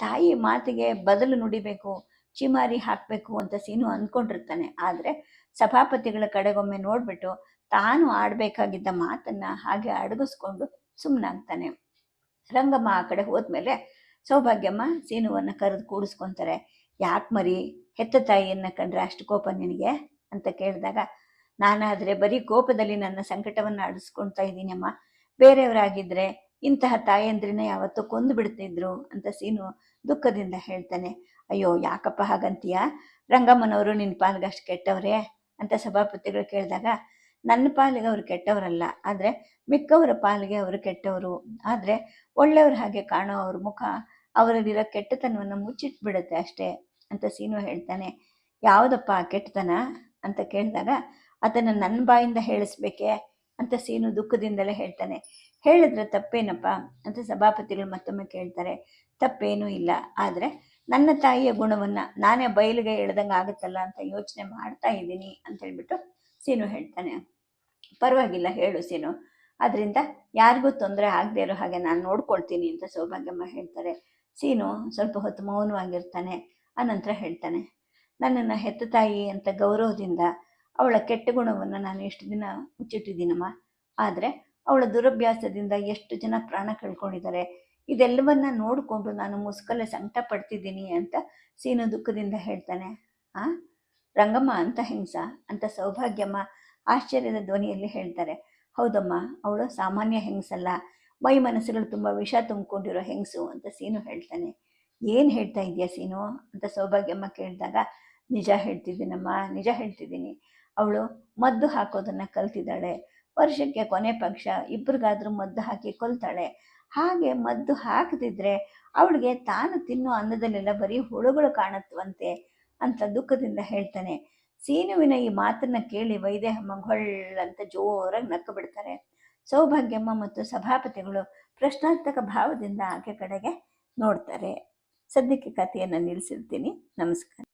ತಾಯಿ ಮಾತಿಗೆ ಬದಲು ನುಡಿಬೇಕು, ಚಿಮಾರಿ ಹಾಕಬೇಕು ಅಂತ ಸೀನು ಅಂದ್ಕೊಂಡಿರ್ತಾನೆ ಆದರೆ ಸಭಾಪತಿಗಳ ಕಡೆಗೊಮ್ಮೆ ನೋಡ್ಬಿಟ್ಟು ತಾನು ಆಡಬೇಕಾಗಿದ್ದ ಮಾತನ್ನ ಹಾಗೆ ಅಡಗಿಸ್ಕೊಂಡು ಸುಮ್ಮನಾಗ್ತಾನೆ ರಂಗಮ್ಮ ಆ ಕಡೆ ಹೋದ್ಮೇಲೆ ಸೌಭಾಗ್ಯಮ್ಮ ಸೀನುವನ್ನು ಕರೆದು ಕೂಡಿಸ್ಕೊಂತಾರೆ. ಯಾಕೆ ಮರಿ, ಹೆತ್ತ ತಾಯಿಯನ್ನ ಕಂಡ್ರೆ ಅಷ್ಟು ಕೋಪ ನಿನಗೆ? ಅಂತ ಕೇಳಿದಾಗ, ನಾನಾದರೆ ಬರೀ ಕೋಪದಲ್ಲಿ ನನ್ನ ಸಂಕಟವನ್ನು ಅಡಿಸ್ಕೊಳ್ತಾ ಇದ್ದೀನಮ್ಮ. ಬೇರೆಯವರಾಗಿದ್ದರೆ ಇಂತಹ ತಾಯಂದ್ರಿನ ಯಾವತ್ತೂ ಕೊಂದು ಬಿಡ್ತಿದ್ರು ಅಂತ ಸೀನು ದುಃಖದಿಂದ ಹೇಳ್ತಾನೆ. ಅಯ್ಯೋ, ಯಾಕಪ್ಪ ಹಾಗಂತೀಯ? ರಂಗಮ್ಮನವರು ನಿನ್ನ ಪಾಲ್ಗೆ ಅಷ್ಟು ಕೆಟ್ಟವ್ರೆ ಅಂತ ಸಭಾಪತಿಗಳು ಕೇಳಿದಾಗ ನನ್ನ ಪಾಲಿಗೆ ಅವರು ಕೆಟ್ಟವರಲ್ಲ, ಆದರೆ ಮಿಕ್ಕವರ ಪಾಲಿಗೆ ಅವರು ಕೆಟ್ಟವರು. ಆದರೆ ಒಳ್ಳೆಯವ್ರ ಹಾಗೆ ಕಾಣೋ ಅವ್ರ ಮುಖ ಅವರಲ್ಲಿರೋ ಕೆಟ್ಟತನವನ್ನು ಮುಚ್ಚಿಟ್ಬಿಡುತ್ತೆ ಅಷ್ಟೇ ಅಂತ ಸೀನು ಹೇಳ್ತಾನೆ. ಯಾವುದಪ್ಪ ಕೆಟ್ಟತನ ಅಂತ ಕೇಳಿದಾಗ, ಅದನ್ನು ನನ್ನ ಬಾಯಿಂದ ಹೇಳಿಸ್ಬೇಕೆ? ಅಂತ ಸೀನು ದುಃಖದಿಂದಲೇ ಹೇಳ್ತಾನೆ. ಹೇಳಿದ್ರೆ ತಪ್ಪೇನಪ್ಪ ಅಂತ ಸಭಾಪತಿಗಳು ಮತ್ತೊಮ್ಮೆ ಕೇಳ್ತಾರೆ. ತಪ್ಪೇನೂ ಇಲ್ಲ, ಆದರೆ ನನ್ನ ತಾಯಿಯ ಗುಣವನ್ನು ನಾನೇ ಬಯಲಿಗೆ ಎಳ್ದಂಗೆ ಆಗುತ್ತಲ್ಲ ಅಂತ ಯೋಚನೆ ಮಾಡ್ತಾ ಇದ್ದೀನಿ ಅಂತ ಹೇಳ್ಬಿಟ್ಟು ಸೀನು ಹೇಳ್ತಾನೆ. ಪರವಾಗಿಲ್ಲ ಹೇಳು ಸೀನು. ಅದರಿಂದ ಯಾರಿಗೂ ತೊಂದರೆ ಆಗದೆ ಇರೋ ಹಾಗೆ ನಾನು ನೋಡ್ಕೊಳ್ತೀನಿ ಅಂತ ಸೌಭಾಗ್ಯಮ್ಮ ಹೇಳ್ತಾರೆ. ಸೀನು ಸ್ವಲ್ಪ ಹೊತ್ತು ಮೌನವಾಗಿರ್ತಾನೆ, ಆನಂತರ ಹೇಳ್ತಾನೆ, ನನ್ನನ್ನು ಹೆತ್ತ ತಾಯಿ ಅಂತ ಗೌರವದಿಂದ ಅವಳ ಕೆಟ್ಟ ಗುಣವನ್ನು ನಾನು ಎಷ್ಟು ದಿನ ಮುಚ್ಚಿಟ್ಟಿದ್ದೀನಮ್ಮ? ಆದರೆ ಅವಳ ದುರಭ್ಯಾಸದಿಂದ ಎಷ್ಟು ಜನ ಪ್ರಾಣ ಕಳ್ಕೊಂಡಿದ್ದಾರೆ? ಇದೆಲ್ಲವನ್ನ ನೋಡಿಕೊಂಡು ನಾನು ಮುಸ್ಕಲ್ಲೇ ಸಂಕಟ ಪಡ್ತಿದ್ದೀನಿ ಅಂತ ಸೀನು ದುಃಖದಿಂದ ಹೇಳ್ತಾನೆ. ಆ, ರಂಗಮ್ಮ, ಅಂತ ಹಿಂಸ ಅಂತ ಸೌಭಾಗ್ಯಮ್ಮ ಆಶ್ಚರ್ಯದ ಧ್ವನಿಯಲ್ಲಿ ಹೇಳ್ತಾರೆ, ಹೌದಮ್ಮ, ಅವಳು ಸಾಮಾನ್ಯ ಹೆಂಗಸಲ್ಲ ಮೈ ಮನಸ್ಸುಗಳು ತುಂಬ ವಿಷ ತುಂಬಿಕೊಂಡಿರೋ ಹೆಂಗಸು ಅಂತ ಸೀನು ಹೇಳ್ತಾನೆ. ಏನು ಹೇಳ್ತಾ ಇದೆಯಾ ಸೀನು? ಅಂತ ಸೌಭಾಗ್ಯಮ್ಮ ಕೇಳಿದಾಗ, ನಿಜ ಹೇಳ್ತಿದ್ದೀನಮ್ಮ, ನಿಜ ಹೇಳ್ತಿದ್ದೀನಿ. ಅವಳು ಮದ್ದು ಹಾಕೋದನ್ನು ಕಲ್ತಿದ್ದಾಳೆ. ವರ್ಷಕ್ಕೆ ಕೊನೆ ಪಕ್ಷ ಇಬ್ಬರಿಗಾದ್ರೂ ಮದ್ದು ಹಾಕಿ ಕೊಲ್ತಾಳೆ. ಹಾಗೆ ಮದ್ದು ಹಾಕದಿದ್ರೆ ಅವಳಿಗೆ ತಾನು ತಿನ್ನೋ ಅನ್ನದಲ್ಲೆಲ್ಲ ಬರೀ ಹುಳುಗಳು ಕಾಣತ್ವಂತೆ ಅಂತ ದುಃಖದಿಂದ ಹೇಳ್ತಾನೆ. ಸೀನುವಿನ ಈ ಮಾತನ್ನ ಕೇಳಿ ವೈದೇಹಮ್ಮ ಗೊಳ್ಳಂತ ಜೋರಾಗಿ ನಕ್ಕು ಬಿಡ್ತಾರೆ. ಸೌಭಾಗ್ಯಮ್ಮ ಮತ್ತು ಸಭಾಪತಿಗಳು ಪ್ರಶ್ನಾರ್ಥಕ ಭಾವದಿಂದ ಆಕೆ ಕಡೆಗೆ ನೋಡ್ತಾರೆ. ಸದ್ಯಕ್ಕೆ ಕಥೆಯನ್ನು ನಿಲ್ಲಿಸಿರ್ತೀನಿ ನಮಸ್ಕಾರ.